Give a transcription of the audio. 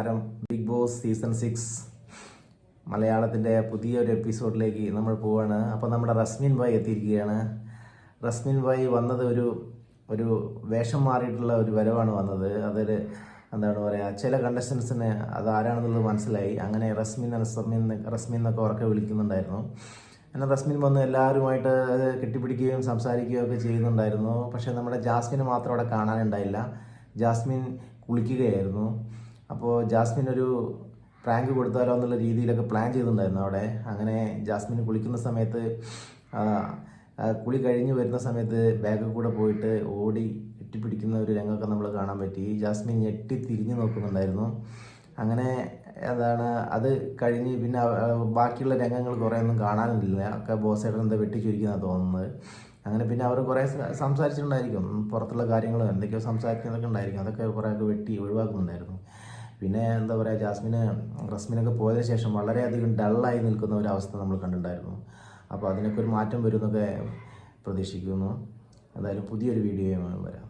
നമസ്കാരം. Big boss season six മലയാളത്തിന്റെ പുതിയൊരു എപ്പിസോഡിലേക്ക് നമ്മൾ പോവാണ്. അപ്പോൾ നമ്മുടെ റസ്മിൻ ഭായ് എത്തിയിരിക്കുകയാണ്. റസ്മിൻ ഭായ് വന്നത് ഒരു ഒരു വേഷം മാറിയിട്ടുള്ള ഒരു വരവാണ് വന്നത്. അതൊരു എന്താണ് പറയുക ചില കണ്ടസ്റ്റൻസിന് അത് ആരാണെന്നുള്ളത് മനസ്സിലായി. അങ്ങനെ റസ്മിൻ റസ്മിൻ റസ്മിൻ എന്നൊക്കെ ഉറക്കെ വിളിക്കുന്നുണ്ടായിരുന്നു. അങ്ങനെ റസ്മിൻ വന്ന് എല്ലാവരുമായിട്ട് കെട്ടിപ്പിടിക്കുകയും സംസാരിക്കുകയും ഒക്കെ ചെയ്യുന്നുണ്ടായിരുന്നു. പക്ഷേ നമ്മുടെ ജാസ്മിനെ മാത്രം അവിടെ കാണാനുണ്ടായില്ല. ജാസ്മിൻ കുളിക്കുകയായിരുന്നു. അപ്പോൾ ജാസ്മിൻ ഒരു പ്രാങ്ക് കൊടുത്താലോ എന്നുള്ള രീതിയിലൊക്കെ പ്ലാൻ ചെയ്തിട്ടുണ്ടായിരുന്നു അവിടെ. അങ്ങനെ ജാസ്മിൻ കുളിക്കുന്ന സമയത്ത് കുളി കഴിഞ്ഞ് വരുന്ന സമയത്ത് ബാഗ് കൂടെ പോയിട്ട് ഓടി എട്ടിപ്പിടിക്കുന്ന ഒരു രംഗമൊക്കെ നമ്മൾ കാണാൻ പറ്റി. ജാസ്മിൻ ഞെട്ടി തിരിഞ്ഞു നോക്കുന്നുണ്ടായിരുന്നു. അങ്ങനെ എന്താണ് അത് കഴിഞ്ഞ് പിന്നെ ബാക്കിയുള്ള രംഗങ്ങൾ കുറേ ഒന്നും കാണാനില്ല. ഒക്കെ ബോസേട്ടൻ എന്താ വെട്ടിച്ചുരിക്കുന്നതാണ് തോന്നുന്നത്. അങ്ങനെ പിന്നെ അവർ കുറേ സംസാരിച്ചിട്ടുണ്ടായിരിക്കും. പുറത്തുള്ള കാര്യങ്ങളും എന്തൊക്കെയോ സംസാരിക്കുന്നതൊക്കെ ഉണ്ടായിരിക്കും. അതൊക്കെ കുറേ ഒക്കെ വെട്ടി ഒഴിവാക്കുന്നുണ്ടായിരുന്നു. പിന്നെ എന്താ പറയുക ജാസ്മിന് റസ്മിനൊക്കെ പോയതിനു ശേഷം വളരെയധികം ഡള്ളായി നിൽക്കുന്ന ഒരു അവസ്ഥ നമ്മൾ കണ്ടിട്ടുണ്ടായിരുന്നു. അപ്പോൾ അതിനൊക്കെ ഒരു മാറ്റം വരുമെന്നൊക്കെ പ്രതീക്ഷിക്കുന്നു. എന്തായാലും പുതിയൊരു വീഡിയോയുമായി വരാം.